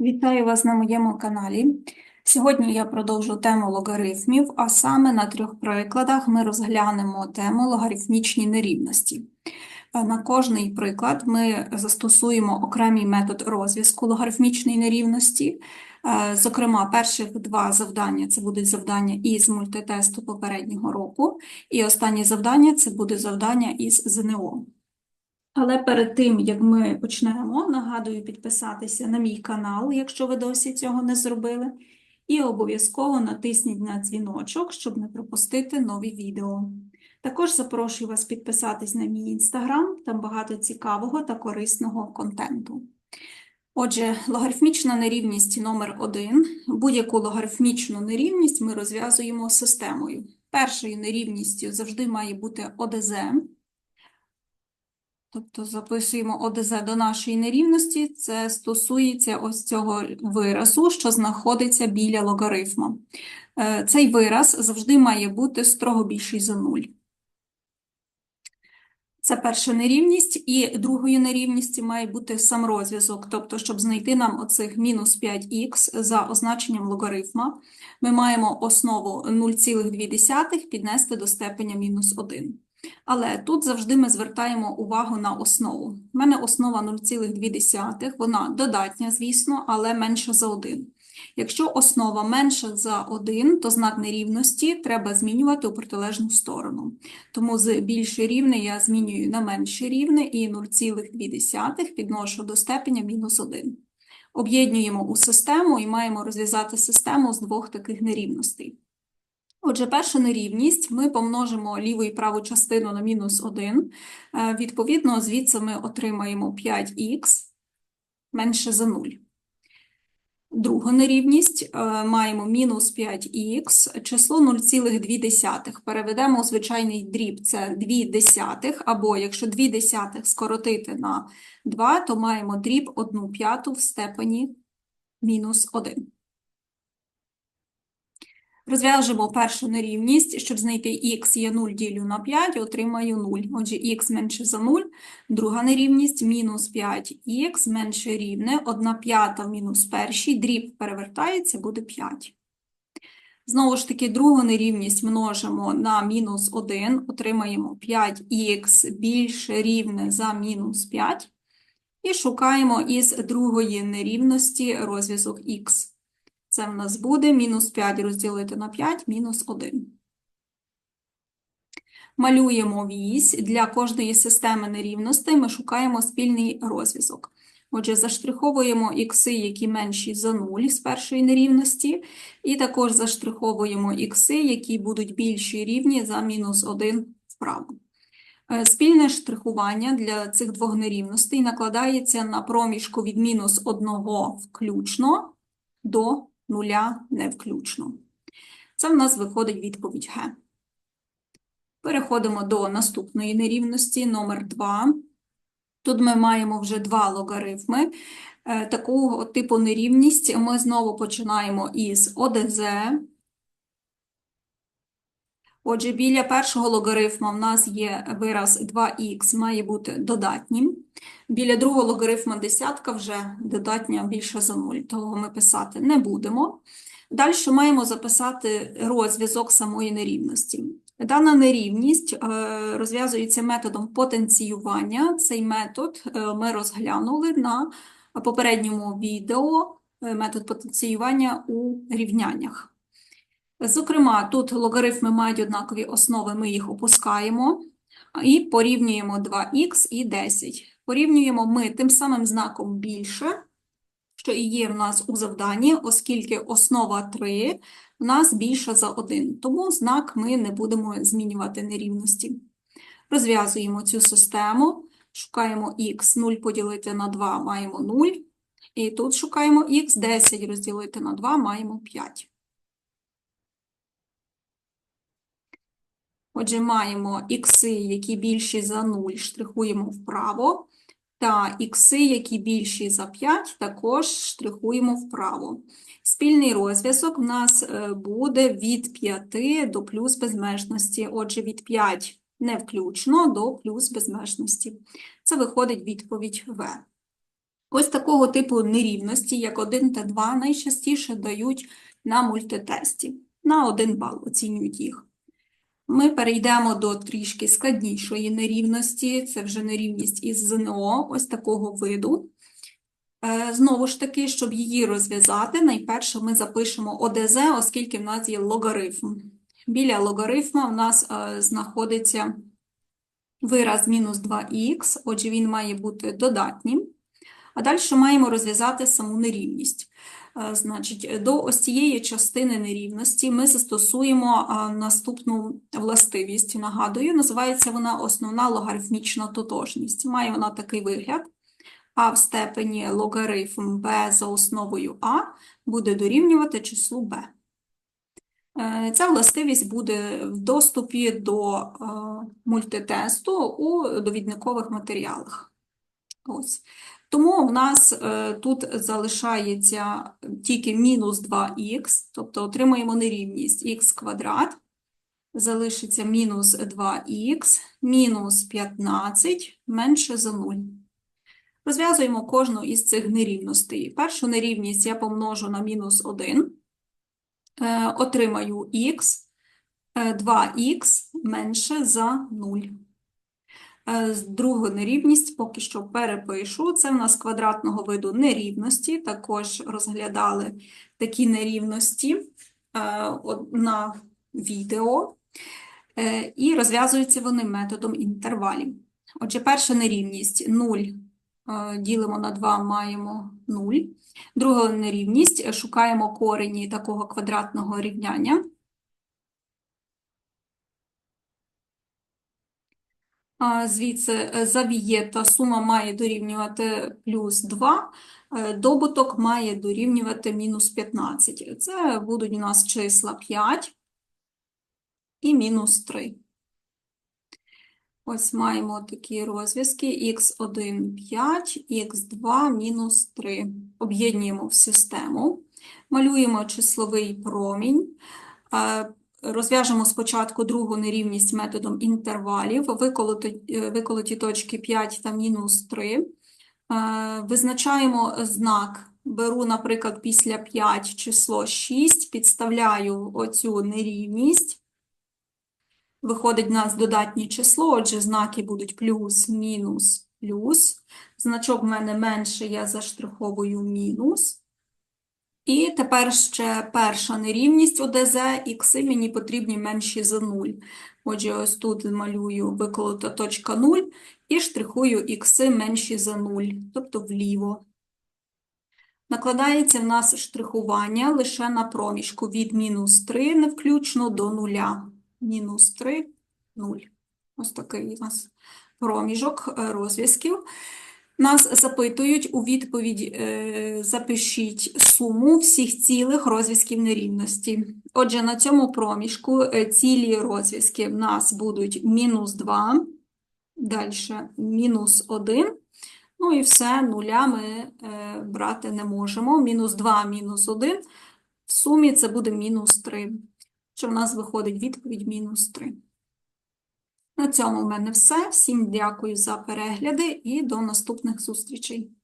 Вітаю вас на моєму каналі. Сьогодні я продовжу тему логарифмів, а саме на трьох прикладах ми розглянемо тему логарифмічні нерівності. Е, На кожний приклад ми застосуємо окремий метод розв'язку логарифмічної нерівності. Е, Зокрема, перших два завдання це будуть завдання із мультитесту попереднього року, і останнє завдання це буде завдання із ЗНО. Але перед тим, як ми почнемо, нагадую підписатися на мій канал, якщо ви досі цього не зробили, і обов'язково натисніть на дзвіночок, щоб не пропустити нові відео. Також запрошую вас підписатись на мій інстаграм, там багато цікавого та корисного контенту. Отже, логарифмічна нерівність номер 1 Будь-яку логарифмічну нерівність ми розв'язуємо системою. Першою нерівністю завжди має бути ОДЗ. Тобто записуємо ОДЗ до нашої нерівності. Це стосується ось цього виразу, що знаходиться біля логарифма. Е, Цей вираз завжди має бути строго більший за 0. Це перша нерівність, і другою нерівністю має бути сам розв'язок. Тобто, щоб знайти нам оцих мінус 5х за означенням логарифма, ми маємо основу 0,2 піднести до степеня мінус 1. Але тут завжди ми звертаємо увагу на основу. У мене основа 0,2, вона додатня, звісно, але менша за 1. Якщо основа менша за 1, то знак нерівності треба змінювати у протилежну сторону. Тому з більше рівне я змінюю на менше рівне і 0,2 підношу до степеня мінус 1. Об'єднуємо у систему і маємо розв'язати систему з двох таких нерівностей. Отже, перша нерівність ми помножимо ліву і праву частину на мінус 1. Е, Відповідно, звідси ми отримаємо 5х менше за 0. Другу нерівність е, маємо мінус 5х, число 0,2. Переведемо у звичайний дріб, це 2 десятих, або якщо 2 десятих скоротити на 2, то маємо дріб 1 п'яту в степені мінус 1. Розв'яжемо першу нерівність, щоб знайти х є 0 ділю на 5, отримаю 0. Отже, х менше за 0. Друга нерівність мінус 5х менше рівне, 1 п'ята мінус першій, дріб перевертається, буде 5. Знову ж таки, другу нерівність множимо на мінус 1, отримаємо 5х більше рівне за мінус 5. І шукаємо із другої нерівності розв'язок х. Це в нас буде мінус 5 розділити на 5, мінус 1. Малюємо вісь. Для кожної системи нерівностей ми шукаємо спільний розв'язок. Отже, заштриховуємо ікси, які менші за 0 з першої нерівності, і також заштриховуємо ікси, які будуть більші рівні за мінус 1 вправо. Е, Спільне штрихування для цих двох нерівностей накладається на проміжку від мінус 1 включно до нуля не включно. Це в нас виходить відповідь Г. Переходимо до наступної нерівності, номер 2. Тут ми маємо вже два логарифми. Е, Такого типу нерівність ми знову починаємо із ОДЗ. Отже, біля першого логарифма в нас є вираз 2х, має бути додатнім. Біля другого логарифма десятка вже додатня більше за 0, того ми писати не будемо. Далі маємо записати розв'язок самої нерівності. Дана нерівність е, розв'язується методом потенціювання. Цей метод е, ми розглянули на попередньому відео, е, метод потенціювання у рівняннях. Зокрема, тут логарифми мають однакові основи, ми їх опускаємо і порівнюємо 2х і 10. Порівнюємо ми тим самим знаком більше, що і є в нас у завданні, оскільки основа 3 в нас більша за 1, тому знак ми не будемо змінювати нерівності. Розв'язуємо цю систему, шукаємо х 0 поділити на 2, маємо 0, і тут шукаємо х 10 розділити на 2, маємо 5. Отже, маємо ікси, які більші за 0, штрихуємо вправо, та ікси, які більші за 5, також штрихуємо вправо. Спільний розв'язок в нас е, буде від 5 до плюс безмежності. Отже, від 5 не включно до плюс безмежності. Це виходить відповідь В. Ось такого типу нерівності, як 1 та 2, найчастіше дають на мультитесті. На 1 бал оцінюють їх. Ми перейдемо до трішки складнішої нерівності. Це вже нерівність із ЗНО, ось такого виду. Е, Знову ж таки, щоб її розв'язати, найперше ми запишемо ОДЗ, оскільки в нас є логарифм. Біля логарифма в нас е, знаходиться вираз мінус 2х, отже, він має бути додатнім. А далі маємо розв'язати саму нерівність. Е, Значить, до ось цієї частини нерівності ми застосуємо наступну властивість. Нагадую, називається вона основна логарифмічна тотожність. Має вона такий вигляд. А в степені логарифм b за основою а буде дорівнювати числу b. Е, Ця властивість буде в доступі до е, мультитесту у довідникових матеріалах. Ось. Тому в нас е, тут залишається тільки мінус 2х, тобто отримаємо нерівність х квадрат, залишиться мінус 2х, мінус 15 менше за 0. Розв'язуємо кожну із цих нерівностей. Першу нерівність я помножу на мінус 1, е, отримаю х, 2х менше за 0. Е, Другу нерівність поки що перепишу. Це в нас квадратного виду нерівності. Також розглядали такі нерівності е, на відео. Е, І розв'язуються вони методом інтервалів. Отже, перша нерівність 0 е, ділимо на 2, маємо 0. Друга нерівність шукаємо корені такого квадратного рівняння. Звідси е, завієта сума має дорівнювати плюс 2, е, добуток має дорівнювати мінус 15. Це будуть у нас числа 5 і мінус 3. Ось маємо такі розв'язки х1 5, х2 мінус 3. Об'єднуємо в систему, малюємо числовий промінь. Розв'яжемо спочатку другу нерівність методом інтервалів, виколоти, е, виколоті точки 5 та мінус 3. Е, Визначаємо знак, беру, наприклад, після 5 число 6, підставляю оцю нерівність. Виходить в нас додатнє число, отже, знаки будуть плюс, мінус, плюс. Значок в мене менше, я заштриховую мінус. І тепер ще перша нерівність ОДЗ, ікси мені потрібні менші за 0. Отже, ось тут малюю виколота точка 0 і штрихую ікси менші за 0, тобто вліво. Накладається в нас штрихування лише на проміжку від мінус 3 не включно до 0. Мінус 3, 0. Ось такий у нас проміжок е, розв'язків. Нас запитують у відповідь е, запишіть суму всіх цілих розв'язків нерівності. Отже, на цьому проміжку е, цілі розв'язки в нас будуть мінус 2, далі мінус 1, ну і все, нуля ми е, брати не можемо. Мінус 2, мінус 1, в сумі це буде мінус 3. Що в нас виходить відповідь мінус 3. На цьому в мене все. Всім дякую за перегляди і до наступних зустрічей.